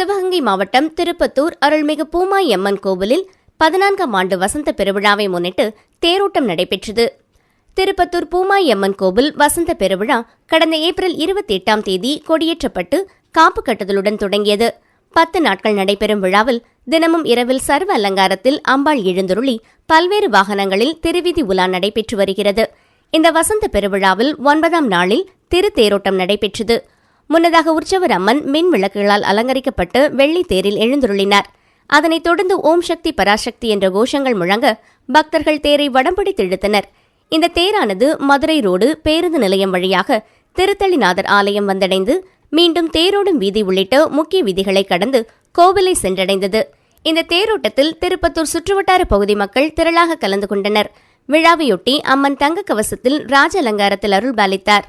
சிவகங்கை மாவட்டம் திருப்பத்தூர் அருள்மிகு பூமாய் அம்மன் கோவிலில் பதினான்காம் ஆண்டு வசந்த பெருவிழாவை முன்னிட்டு தேரோட்டம் நடைபெற்றது. திருப்பத்தூர் பூமாய் அம்மன் கோவில் வசந்த பெருவிழா கடந்த ஏப்ரல் இருபத்தி எட்டாம் தேதி கொடியேற்றப்பட்டு காப்பு கட்டுதலுடன் தொடங்கியது. பத்து நாட்கள் நடைபெறும் விழாவில் தினமும் இரவில் சர்வ அலங்காரத்தில் அம்பாள் எழுந்துருளி பல்வேறு வாகனங்களில் திருவிதி உலா நடைபெற்று வருகிறது. இந்த வசந்த பெருவிழாவில் ஒன்பதாம் நாளில் திருத்தேரோட்டம் நடைபெற்றது. முன்னதாக உற்சவர் அம்மன் மின் விளக்குகளால் அலங்கரிக்கப்பட்டு வெள்ளி தேரில் எழுந்துருளினார். அதனைத் தொடர்ந்து ஓம் சக்தி பராசக்தி என்ற கோஷங்கள் முழங்க பக்தர்கள் தேரை வடம்பிடித்து இழுத்தனர் இந்த தேரானது மதுரை ரோடு பேருந்து நிலையம் வழியாக திருத்தளிநாதர் ஆலயம் வந்தடைந்து மீண்டும் தேரோடும் வீதி உள்ளிட்ட முக்கிய வீதிகளை கடந்து கோவிலை சென்றடைந்தது. இந்த தேரோட்டத்தில் திருப்பத்தூர் சுற்றுவட்டார பகுதி மக்கள் திரளாக கலந்து கொண்டனர். விழாவையொட்டி அம்மன் தங்க கவசத்தில் ராஜ அலங்காரத்தில் அருள் பாலித்தார்